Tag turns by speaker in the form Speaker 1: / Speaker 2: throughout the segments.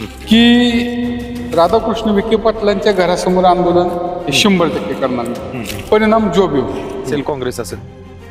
Speaker 1: की राधाकृष्ण विखे पाटलांच्या घरासमोर आंदोलन हे शंभर टक्के करणार नाही. परिणाम जो बी.
Speaker 2: असेल काँग्रेस असेल.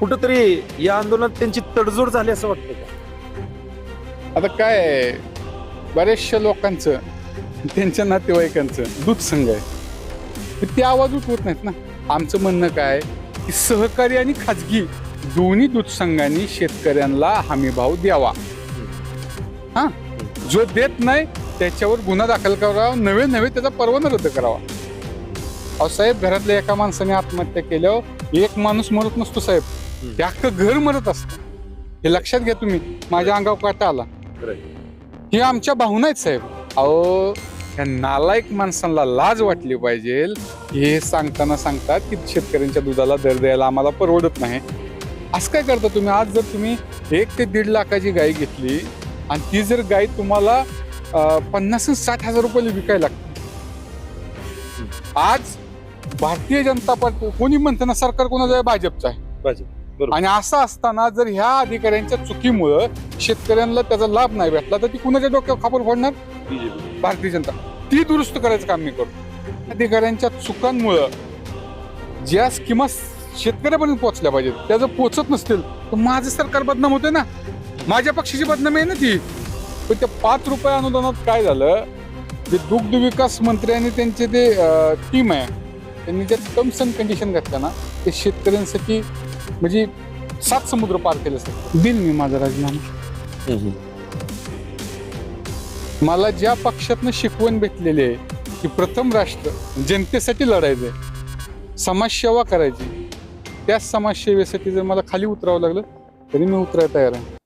Speaker 2: कुठंतरी या आंदोलनात त्यांची तडजोड झाली असं वाटतं का?
Speaker 1: आता काय बऱ्याचशा लोकांचं त्यांच्या नातेवाईकांचं दूध संघ आहे. ते आवाज उठवत नाहीत ना. आमचं म्हणणं काय की सहकारी आणि खाजगी दोन्ही दूध संघांनी शेतकऱ्यांना हमी भाव द्यावा हा? जो देत नाही त्याच्यावर गुन्हा दाखल करावा नवे नवे त्याचा परवाना रद्द करावा. अहो साहेब घरातल्या एका माणसाने आत्महत्या केल्यावर एक माणूस मरत नसतो साहेब. ते अख्खं घर मरत असतं. हे लक्षात घ्या तुम्ही माझ्या अंगावर काटा आला. हे आमच्या भावना आहेत साहेब. अहो या नालायक माणसांना लाज वाटली पाहिजे. हे सांगताना सांगतात की शेतकऱ्यांच्या दुधाला दर द्यायला आम्हाला परवडत नाही. असं काय करता तुम्ही? आज जर तुम्ही एक ते दीड लाखाची गाय घेतली आणि ती जर गाय तुम्हाला पन्नास साठ हजार रुपयाला विकायला लागते आज भारतीय जनता पार्टी कोणी म्हणतं ना सरकार कोणाचं आहे? भाजपचं आहे.
Speaker 2: भाजप
Speaker 1: आणि असं असताना जर ह्या अधिकाऱ्यांच्या चुकीमुळं शेतकऱ्यांना त्याचा लाभ नाही भेटला तर ती कुणाच्या डोक्यावर खापर फोडणार? भारतीय जनता. ती दुरुस्त करायचं काम मी करतो. अधिकाऱ्यांच्या चुकांमुळं ज्या स्कीमा शेतकऱ्यापर्यंत पोहोचल्या पाहिजेत त्या जर पोहोचत नसतील तर माझं सरकार बदनाम होते ना. माझ्या पक्षाची बदनामी आहे ना ती. पण त्या पाच रुपये अनुदानात काय झालं? जे दुग्ध विकास मंत्री आणि त्यांचे ते टीम आहे त्यांनी ज्या टर्म्स अँड कंडिशन घातल्या ना ते शेतकऱ्यांसाठी म्हणजे सात समुद्र पार केले सर दिन मी माझा राजीनामा. मला ज्या पक्षातनं शिकवण भेटलेली आहे की प्रथम राष्ट्र जनतेसाठी लढायचंय समाजसेवा करायची त्या समाजसेवेसाठी जर मला खाली उतरावं लागलं तरी मी उतरायला तयार आहे.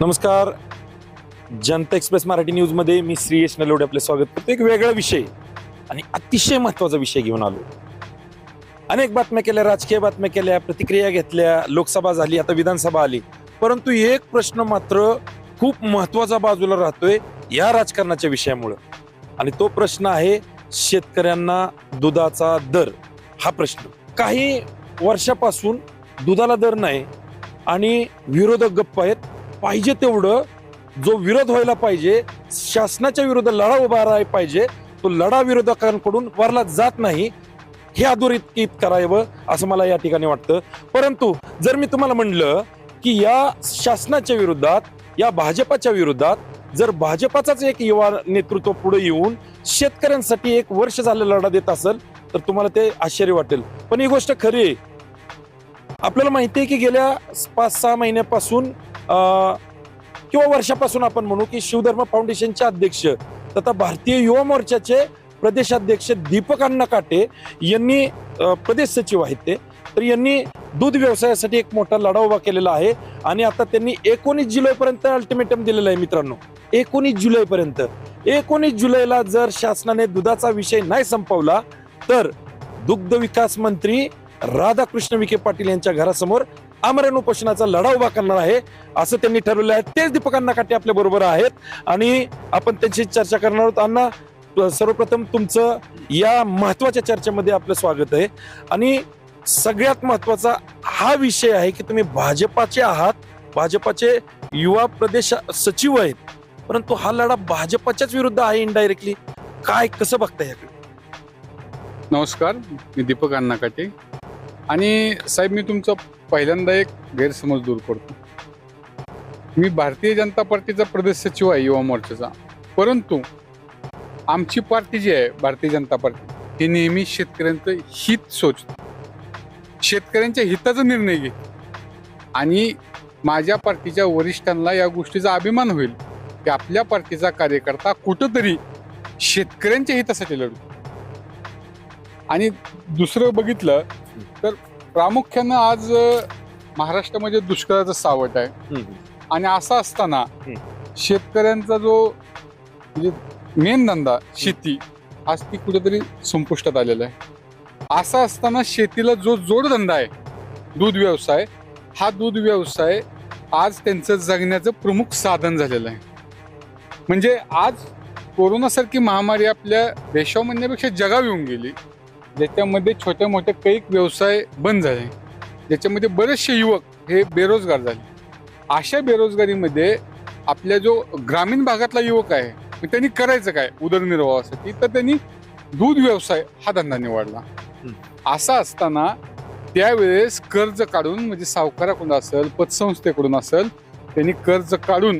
Speaker 2: नमस्कार. जनता एक्सप्रेस मराठी न्यूजमध्ये मी श्रीयश नलवडे आपले स्वागत करतो. एक वेगळा विषय आणि अतिशय महत्त्वाचा विषय घेऊन आलो. अनेक बातम्या केल्या राजकीय बातम्या केल्या प्रतिक्रिया घेतल्या लोकसभा झाली आता विधानसभा आली. परंतु एक प्रश्न मात्र खूप महत्त्वाचा बाजूला राहतोय या राजकारणाच्या विषयामुळं. आणि तो प्रश्न आहे शेतकऱ्यांना दुधाचा दर. हा प्रश्न. काही वर्षापासून दुधाला दर नाही आणि विरोधक गप्प आहेत. पाहिजे तेवढं जो विरोध व्हायला पाहिजे शासनाच्या विरुद्ध लढा उभा राहायला पाहिजे तो लढा विरोधकांकडून वरला जात नाही हे अधोरेखित करावं असं मला या ठिकाणी वाटतं. परंतु जर मी तुम्हाला म्हणलं की या शासनाच्या विरोधात या भाजपाच्या विरोधात जर भाजपाचाच एक युवा नेतृत्व पुढे येऊन शेतकऱ्यांसाठी एक वर्ष झालं लढा देत असेल तर तुम्हाला ते आश्चर्य वाटेल. पण ही गोष्ट खरी आहे. आपल्याला माहिती आहे की गेल्या पाच सहा महिन्यापासून किंवा वर्षापासून आपण म्हणू की शिवधर्म फाउंडेशनचे अध्यक्ष तथा भारतीय युवा मोर्चाचे प्रदेशाध्यक्ष दीपक अण्णा काटे यांनी प्रदेश सचिव आहेत ते. तर यांनी दूध व्यवसायासाठी एक मोठा लढा उभा केलेला आहे आणि आता त्यांनी एकोणीस जुलैपर्यंत अल्टिमेटम दिलेलं आहे मित्रांनो. एकोणीस जुलैपर्यंत. एकोणीस जुलैला जर शासनाने दुधाचा विषय नाही संपवला तर दुग्ध विकास मंत्री राधाकृष्ण विखे पाटील यांच्या घरासमोर आमरण उपोषणाचा लढा उभा करणार आहे असं त्यांनी ठरवलं आहे. तेच दीपक अण्णा काटे आपल्या बरोबर आहेत. आणि आपण त्यांची चर्चा करणार आहोत. अण्णा सर्वप्रथम तुमचं या महत्त्वाच्या चर्चेमध्ये आपलं स्वागत आहे. आणि सगळ्यात महत्त्वाचा हा विषय आहे की तुम्ही भाजपाचे आहात. भाजपाचे युवा प्रदेश सचिव आहेत. परंतु हा लढा भाजपाच्याच विरुद्ध आहे इनडायरेक्टली काय कसं बघता याकडे?
Speaker 1: नमस्कार मी दीपक अन्नाकाटे आणि साहेब मी तुमचा पहिल्यांदा एक गैरसमज दूर करतो. मी भारतीय जनता पार्टीचा प्रदेश सचिव आहे युवा मोर्चाचा. परंतु आमची पार्टी जी आहे भारतीय जनता पार्टी ही नेहमी शेतकऱ्यांचं हित सोचते. शेतकऱ्यांच्या हिताचा निर्णय घे आणि माझ्या पार्टीच्या वरिष्ठांना या गोष्टीचा अभिमान होईल की आपल्या पार्टीचा कार्यकर्ता कुठंतरी शेतकऱ्यांच्या हितासाठी लढतो. आणि दुसरं बघितलं तर प्रामुख्यानं आज महाराष्ट्रामध्ये दुष्काळाचं सावट आहे. आणि असं असताना. शेतकऱ्यांचा जो म्हणजे मेन धंदा शेती आज ती कुठेतरी संपुष्टात आलेला आहे. असं असताना शेतीला जो जोडधंदा आहे दूध व्यवसाय हा दूध व्यवसाय आज त्यांचं जगण्याचं प्रमुख साधन झालेलं आहे. म्हणजे आज कोरोनासारखी महामारी आपल्या देशावर म्हणण्यापेक्षा जगावर येऊन गेली. ज्याच्यामध्ये छोटे मोठे कैक व्यवसाय बंद झाले. ज्याच्यामध्ये बरेचसे युवक हे बेरोजगार झाले. अशा बेरोजगारीमध्ये आपल्या जो ग्रामीण भागातला युवक आहे त्यांनी करायचं काय? उदरनिर्वाहासाठी. तर त्यांनी दूध व्यवसाय हा धंदा निवडला. असा असताना त्यावेळेस कर्ज काढून म्हणजे सावकाराकडून असेल पतसंस्थेकडून असेल त्यांनी कर्ज काढून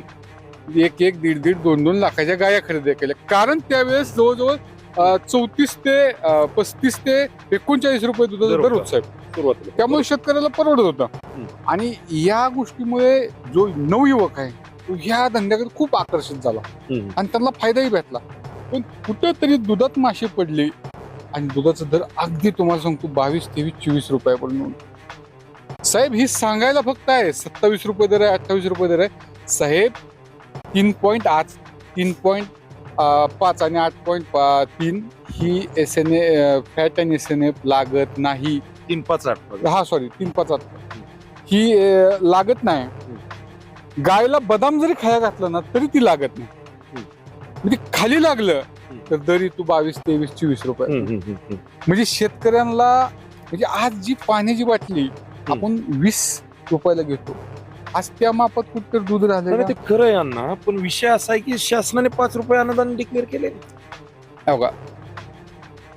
Speaker 1: एक एक दीड दीड दोन दोन लाखाच्या गाया खरेदी केल्या. कारण त्यावेळेस जवळजवळ चौतीस ते पस्तीस ते एकोणचाळीस रुपये दुधाचा
Speaker 2: दर होता.
Speaker 1: साहेब.
Speaker 2: सुरुवातीला.
Speaker 1: त्यामुळे शेतकऱ्याला परवडत होतं. आणि या गोष्टीमुळे जो नवयुवक आहे तो ह्या धंद्याकडे खूप आकर्षित झाला. आणि त्यांना फायदाही भेटला. पण कुठेतरी दुधात माशी पडली आणि दुधाचा दर अगदी तुम्हाला सांगतो बावीस तेवीस चोवीस रुपयापर्यंत साहेब ही सांगायला फक्त आहे सत्तावीस रुपये दर आहे अठ्ठावीस रुपये दर आहे. साहेब तीन पॉईंट आज तीन पॉईंट पाच आणि आठ पॉईंट तीन ही एस एन ए फॅट आणि एस एन एफ लागत नाही.
Speaker 2: तीन पाच आठ
Speaker 1: हा सॉरी तीन पाच आठ. ही अं, लागत नाही. गायला बदाम जरी खाया घातलं ना तरी ती लागत नाही. म्हणजे खाली लागलं तर दरी तू बावीस तेवीस चोवीस रुपये. म्हणजे शेतकऱ्यांना म्हणजे आज जी पाण्याची बाटली आपण वीस रुपयाला घेतो. आज त्या मापात कुठतर दूध राहिलं का?
Speaker 2: ते खरं आहे अण्णा पण विषय असा आहे की शासनाने पाच रुपये अनुदान डिक्लेअर केले.
Speaker 1: हो का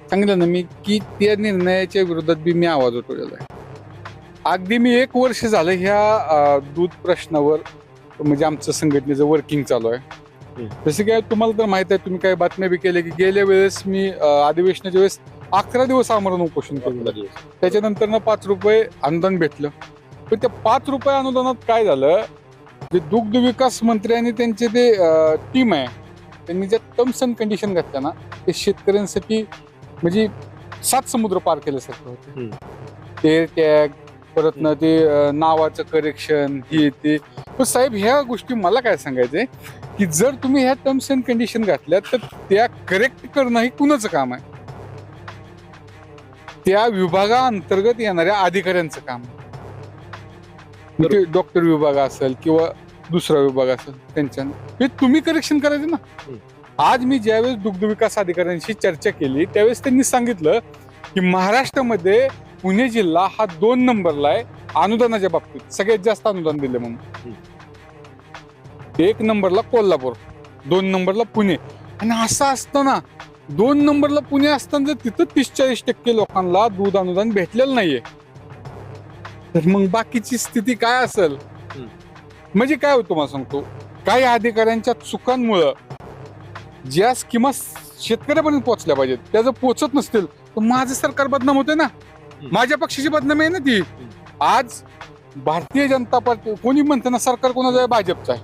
Speaker 1: सांगितलं ना मी की त्या निर्णयाच्या विरोधात बी मी आवाज उठवलेला आहे. अगदी मी एक वर्ष झालं ह्या अं, दूध प्रश्नावर म्हणजे आमचं संघटनेचं वर्किंग चालू आहे. जसं काय तुम्हाला तर माहीत आहे तुम्ही काही बातम्या बी केल्या की गेल्या वेळेस मी अं, अधिवेशनाच्या वेळेस अकरा दिवस आमरण उपोषण केलं. त्याच्यानंतर ना पाच रुपये अनुदान भेटलं. पण त्या पाच रुपये अनुदानात काय झालं? जे दुग्ध विकास मंत्री आणि त्यांचे ते टीम आहे त्यांनी ज्या टर्म्स अँड कंडिशन घातल्या ना ते शेतकऱ्यांसाठी म्हणजे सात समुद्र पार केल्यासारखं होते. ते टॅग परत ना ते नावाचं करेक्शन हे ते. पण साहेब ह्या गोष्टी मला काय सांगायचंय की जर तुम्ही ह्या टर्म्स अँड कंडिशन घातल्या तर त्या करेक्ट करणं हे कुणाचं काम आहे? त्या विभागाअंतर्गत येणाऱ्या अधिकाऱ्यांचं काम आहे. ते डॉक्टर विभाग असेल किंवा दुसरा विभाग असेल त्यांच्या हे तुम्ही करेक्शन करायचं ना. आज मी ज्यावेळेस दुग्ध विकास अधिकाऱ्यांशी चर्चा केली त्यावेळेस त्यांनी सांगितलं की महाराष्ट्रामध्ये पुणे जिल्हा हा दोन नंबरला आहे अनुदानाच्या बाबतीत. सगळ्यात जास्त अनुदान दिले म्हणून. एक नंबरला कोल्हापूर दोन नंबरला पुणे. आणि असं असतं ना दोन नंबरला पुणे असताना जर तिथं तीस चाळीस टक्के लोकांना दूध अनुदान भेटलेलं नाहीये. तर मग बाकीची स्थिती काय असेल? म्हणजे काय होतं मला सांगतो? काही अधिकाऱ्यांच्या चुकांमुळं ज्या स्कीमा शेतकऱ्यापर्यंत पोहोचल्या पाहिजेत त्या जर पोहोचत नसतील तर माझं सरकार बदनाम होते ना. माझ्या पक्षाची बदनामी आहे ना ती. आज भारतीय जनता पार्टी कोणी म्हणतं ना सरकार कोणाचं आहे? भाजपचं आहे.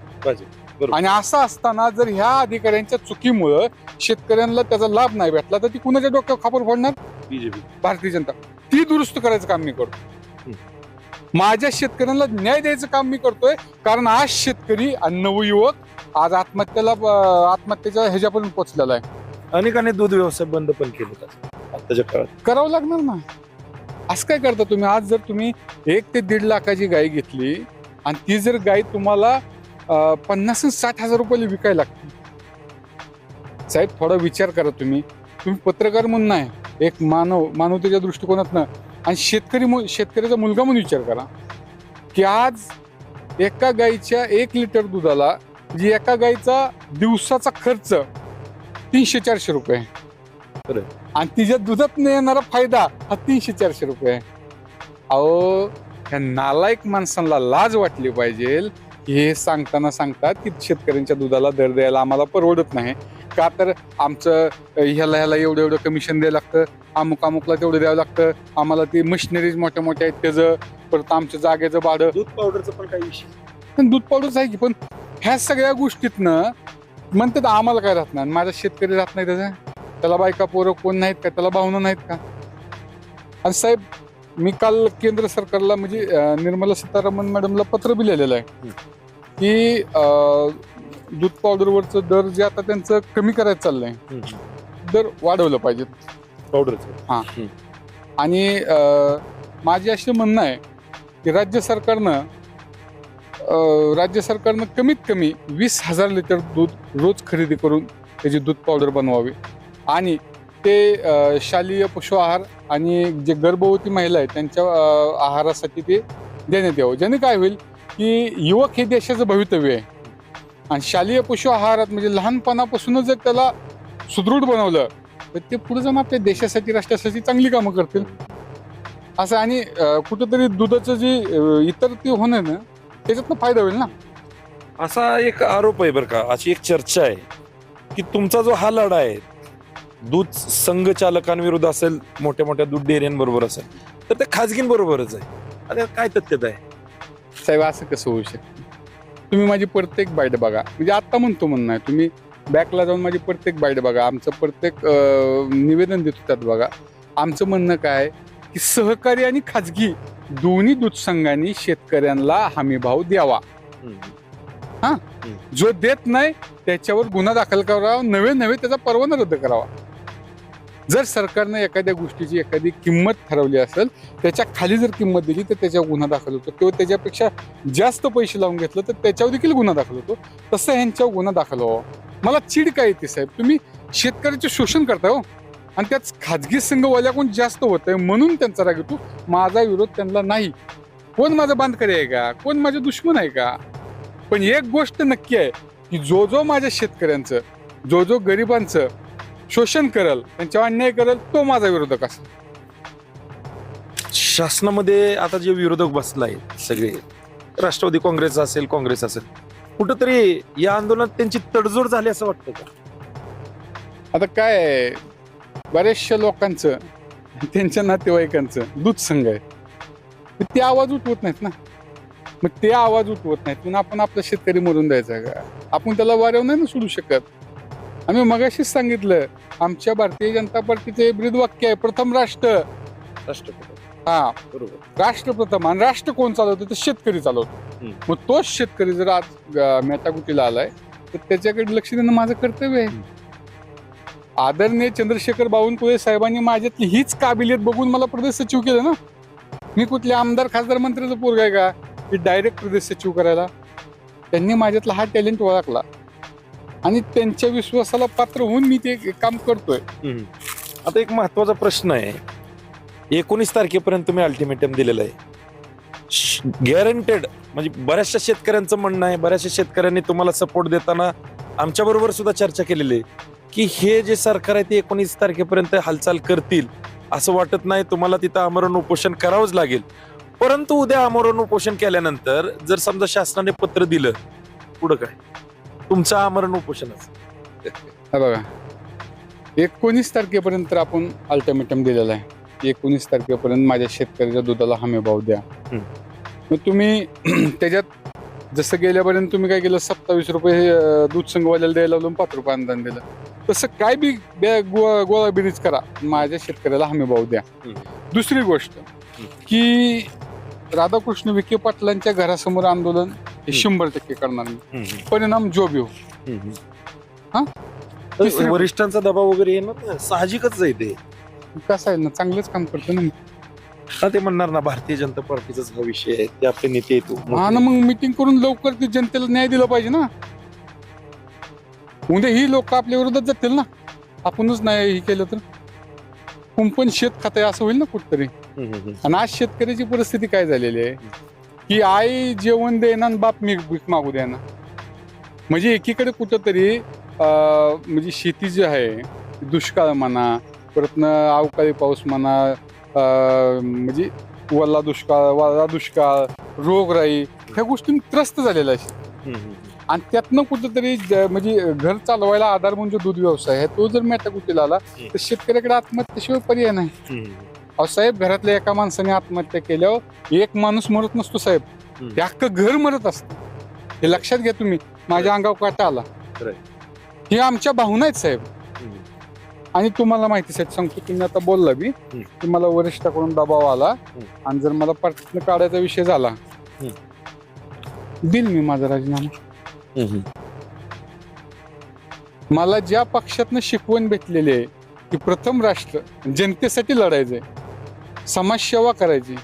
Speaker 1: आणि असं असताना जर ह्या अधिकाऱ्यांच्या चुकीमुळं शेतकऱ्यांना त्याचा लाभ नाही भेटला तर ती कुणाच्या डोक्यावर खापर फोडणार?
Speaker 2: बीजेपी.
Speaker 1: भारतीय जनता. ती दुरुस्त करायचं काम मी करतो. माझ्या शेतकऱ्यांना न्याय द्यायचं काम मी करतोय. कारण आज शेतकरी आणि नवयुवक आज आत्महत्येला आत्महत्येच्या ह्याच्यापर्यंत पोहोचलेला आहे.
Speaker 2: अनेकांनी दूध व्यवसाय बंद पण केले आताच्या काळात.
Speaker 1: करावं लागणार ना. असं काय करता तुम्ही? आज जर तुम्ही एक ते दीड लाखाची गाय घेतली आणि ती जर गाय तुम्हाला अं, पन्नास साठ हजार रुपयाला विकायला लागते. साहेब थोडा विचार करा तुम्ही. तुम्ही पत्रकार म्हणून नाही एक मानव मानवतेच्या दृष्टिकोनातनं आणि शेतकरी म्हणून- शेतकऱ्याचा मुलगा म्हणून विचार करा की आज एका गाईच्या एक लिटर दुधाला म्हणजे एका गाईचा दिवसाचा खर्च तीनशे चारशे रुपये आहे. आणि तिच्या दुधात येणारा फायदा हा तीनशे चारशे रुपये आहे. अहो ह्या नालायक माणसांना लाज वाटली पाहिजे हे सांगताना सांगतात की शेतकऱ्यांच्या दुधाला दर द्यायला आम्हाला परवडत नाही. का तर आमचं ह्याला ह्याला एवढं एवढं कमिशन द्यायला लागतं अमुक अमुकला तेवढं द्यावं लागतं आम्हाला ती मशिनरीज मोठ्या मोठ्या आहेत त्याचं परत आमच्या जागेचं भाडं.
Speaker 2: दूध पावडरचा पण काही विषय
Speaker 1: पण दूध पावडरच आहे की पण ह्या सगळ्या गोष्टीतनं म्हणतात आम्हाला काय राहत नाही माझा शेतकरी राहत नाही त्याचा. त्याला बायका पोरं कोण नाहीत का? त्याला भावना नाहीत का? आणि साहेब मी काल केंद्र सरकारला म्हणजे निर्मला सीतारामन मॅडमला पत्र बी लिहिलेलं आहे. की दूध पावडरवरचं दर जे आता त्यांचं कमी करायचं चाललंय दर वाढवलं पाहिजे
Speaker 2: पावडरचं
Speaker 1: आणि अं, माझे असे म्हणणं आहे की राज्य सरकारनं अं, राज्य सरकारनं कमीत कमी वीस हजार लिटर दूध रोज खरेदी करून त्याची दूध पावडर बनवावी. आणि ते अं, शालेय पशु आहार आणि जे गर्भवती महिला आहेत त्यांच्या अं, आहारासाठी ते देण्यात यावं. ज्याने काय होईल की युवक हे देशाचं भवितव्य आहे. आणि शालेय पशु आहारात म्हणजे लहानपणापासूनच जर त्याला सुदृढ बनवलं तर ते पुढे जाऊन आपल्या देशासाठी राष्ट्रासाठी चांगली कामं करतील. असं आणि कुठंतरी दुधाचं जे इतर ते होणं ना त्याच्यातनं फायदा होईल ना?
Speaker 2: असा एक आरोप आहे बरं का अशी एक चर्चा आहे की तुमचा जो हा लढा आहे दूध संघ चालकांविरुद्ध असेल मोठ्या मोठ्या दूध डेअऱ्यांबरोबर असेल तर ते खाजगींबरोबरच आहे. आता काय तथ्यता आहे?
Speaker 1: साहेब असं कसं होऊ शकतं? तुम्ही माझी प्रत्येक बाईट बघा. म्हणजे आत्ता म्हणतो म्हणणं आहे तुम्ही बॅकला जाऊन माझी प्रत्येक बाईट बघा. आमचं प्रत्येक निवेदन देतो त्यात बघा. आमचं म्हणणं काय की सहकारी आणि खाजगी दोन्ही दूध संघांनी शेतकऱ्यांना हमी भाव द्यावा जो देत नाही त्याच्यावर गुन्हा दाखल करावा. नवे नवे त्याचा परवाना रद्द करावा. जर सरकारनं एखाद्या गोष्टीची एखादी किंमत ठरवली असेल त्याच्याखाली जर किंमत दिली तर त्याच्यावर गुन्हा दाखल होतो. किंवा त्याच्यापेक्षा जास्त पैसे लावून घेतलं तर त्याच्यावर देखील गुन्हा दाखल होतो. तसं ह्यांच्यावर गुन्हा दाखल व्हावा. मला चीड काय येते साहेब? तुम्ही शेतकऱ्याचे शोषण करताय हो. आणि त्याच खाजगी संघवाल्याकडून जास्त होत आहे म्हणून त्यांचा राग येतो. माझा विरोध त्यांना नाही. कोण माझा बांधकरी आहे का? कोण माझे दुश्मन आहे का? पण एक गोष्ट नक्की आहे की जो जो माझ्या शेतकऱ्यांचं जो जो गरिबांचं शोषण करल त्यांच्यावर अन्याय करल तो माझा विरोधक असेल.
Speaker 2: शासनामध्ये आता जे विरोधक बसलाय सगळे राष्ट्रवादी काँग्रेस असेल काँग्रेस असेल कुठंतरी या आंदोलनात त्यांची तडजोड झाली असं वाटतं का?
Speaker 1: आता काय आहे, बऱ्याचशा लोकांचं त्यांच्या नातेवाईकांचं दूध संघ आहे. मग ते आवाज उठवत नाहीत ना? मग ते आवाज उठवत नाहीत. म्हणून आपण आपला शेतकरी मरून द्यायचा का? आपण त्याला वाऱ्यावर नाही ना सोडू शकत. आम्ही मगाशीच सांगितलं आमच्या भारतीय जनता पार्टीचे ब्रीद वाक्य आहे प्रथम राष्ट्र.
Speaker 2: राष्ट्रपती
Speaker 1: हा.
Speaker 2: बरोबर.
Speaker 1: राष्ट्र प्रथम आणि राष्ट्र कोण चालवतो तर शेतकरी चालवतो.
Speaker 2: हम्म.
Speaker 1: मग तोच शेतकरी जर आज अं, मेटाकुटीला आलाय तर त्याच्याकडे लक्ष देणं माझं कर्तव्य आहे. आदरणीय चंद्रशेखर बावनकुळे साहेबांनी माझ्यातली हीच काबिलियत बघून मला प्रदेश सचिव केलं ना. मी कुठल्या आमदार खासदार मंत्र्याचं पोरग आहे का? की डायरेक्ट प्रदेश सचिव करायला. त्यांनी माझ्यातला हा टॅलेंट ओळखला. आणि त्यांच्या विश्वासाला पात्र होऊन मी ते काम करतोय.
Speaker 2: आता एक महत्त्वाचा प्रश्न आहे. एकोणीस तारखेपर्यंत तुम्ही अल्टिमेटम दिलेलं आहे. गॅरंटेड म्हणजे बऱ्याचशा शेतकऱ्यांचं म्हणणं आहे. बऱ्याचशा शेतकऱ्यांनी तुम्हाला सपोर्ट देताना आमच्या बरोबर सुद्धा चर्चा केलेली आहे. की हे जे सरकार आहे ते एकोणीस तारखेपर्यंत हालचाल करतील असं वाटत नाही. तुम्हाला तिथं आमरण उपोषण करावंच लागेल. परंतु उद्या आमरण उपोषण केल्यानंतर जर समजा शासनाने पत्र दिलं पुढं काय? तुमचं आमरण उपोषणच.
Speaker 1: हा बघा. एकोणीस तारखेपर्यंत तर आपण अल्टिमेटम दिलेला आहे. एकोणीस तारखेपर्यंत माझ्या शेतकऱ्याच्या दुधाला हमी भाव द्या.
Speaker 2: हम्म.
Speaker 1: मग तुम्ही त्याच्यात जसं गेल्यापर्यंत तुम्ही काय केलं सत्तावीस रुपये अं, दूध संघवाल्याला द्यायला लावून पाच रुपये अनुदान दिलं. तसं काय बी बे- गो- गोळाबिरीज करा. माझ्या शेतकऱ्याला हमी भाव द्या.
Speaker 2: हम्म.
Speaker 1: दुसरी गोष्ट की राधाकृष्ण विखे पाटलांच्या घरासमोर आंदोलन हे शंभर टक्के करणार मी. परिणाम जो बी हो. हा? तिसरी-
Speaker 2: वरिष्ठांचा दबाव वगैरे येणार ना साहजिकच आहे ते.
Speaker 1: कसं आहे ना चांगलंच काम करतो ना मी.
Speaker 2: आता ते म्हणणार ना भारतीय जनता पार्टीचाच हा विषय आहे ते आपले नेते येतो
Speaker 1: हा ना मग मिटिंग करून लवकर ते जनतेला न्याय दिला पाहिजे ना. उद्या ही लोक आपल्या विरोधात जातील ना. आपणच नाही हे केलं तर. कुंपण शेत खात आहे असं होईल ना कुठतरी. आणि आज शेतकऱ्याची परिस्थिती काय झालेली आहे? की आई जेवण देणार आणि बाप मी भीक मागू द्याना म्हणजे एकीकडे कुठंतरी म्हणजे शेती जी आहे दुष्काळ म्हणा परत अवकाळी पाऊस म्हणा म्हणजे वल्ला दुष्काळ वाळा दुष्काळ रोगराई ह्या गोष्टी त्रस्त झालेल्या आहेत. आणि त्यातनं कुठंतरी ज- म्हणजे घर चालवायला आधार म्हणजे दूध व्यवसाय आहे तो जर मेटाकुटीला आला तर शेतकऱ्याकडे आत्महत्येशिवाय पर्याय नाही. अहो साहेब घरातल्या एका माणसाने आत्महत्या केल्यावर एक माणूस मरत नसतो साहेब. ते अख्खं घर मरत असतं. हे लक्षात घ्या तुम्ही. माझ्या अंगावर काटा आला. हे आमच्या भावना आहेत साहेब. आणि तुम्हाला माहिती साहेब सांगतो तुम्ही आता बोलला बी. की मला वरिष्ठाकडून दबाव आला आणि जर मला पार्टीतनं काढायचा विषय झाला दिल मी माझा राजीनामा. मला ज्या पक्षातनं शिकवण भेटलेली आहे की प्रथम राष्ट्र जनतेसाठी लढायचंय समाजसेवा करायची.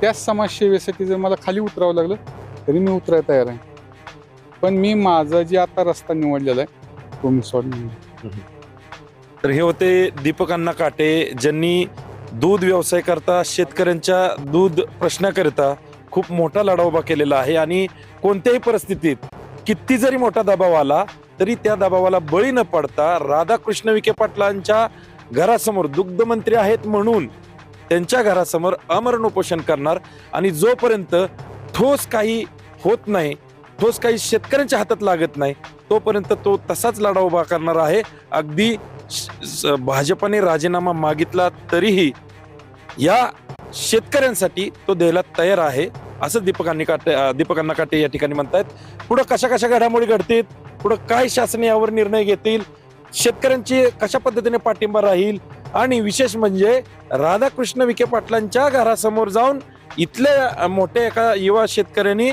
Speaker 1: त्याच समाजसेवेसाठी जर मला खाली उतरावं लागलं तरी मी उतरायला तयार आहे. पण मी माझा जे आता रस्ता निवडलेला आहे तो मी सोडणार
Speaker 2: तर हे होते दीपक अण्णा काटे ज्यांनी दूध व्यवसाय करता शेतकऱ्यांच्या दूध प्रश्नाकरिता खूप मोठा लढा उभा केलेला आहे. आणि कोणत्याही परिस्थितीत किती जरी मोठा दबाव आला तरी त्या दबावाला बळी न पडता राधाकृष्ण विखे पाटलांच्या घरासमोर दुग्धमंत्री आहेत म्हणून त्यांच्या घरासमोर अमरण उपोषण करणार आणि जोपर्यंत ठोस काही होत नाही ठोस काही शेतकऱ्यांच्या हातात लागत नाही तोपर्यंत तो तसाच लढा उभा करणार आहे. अगदी श- राजीनामा मागितला तरीही या शेतकऱ्यांसाठी तो द्यायला तयार आहे असं दीपकांनी काटे दीपकांना काटे या ठिकाणी म्हणतायत. पुढं कशा कशा घडामोडी घडतील? पुढं काय शासन यावर निर्णय घेतील? शेतकऱ्यांची कशा पद्धतीने पाठिंबा राहील? आणि विशेष म्हणजे राधाकृष्ण विखे पाटलांच्या घरासमोर जाऊन इथल्या मोठ्या एका युवा शेतकऱ्यांनी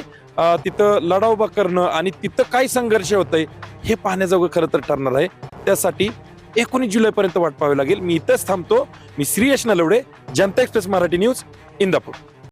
Speaker 2: तिथं लढा उभा करणं आणि तिथं काय संघर्ष होतंय हे पाहण्याजोगं खरं तर ठरणार आहे. त्यासाठी एकोणीस जुलैपर्यंत वाट पाहावी लागेल. मी इथंच थांबतो. मी श्रीयश नलवडे जनता एक्सप्रेस मराठी न्यूज इंदापूर.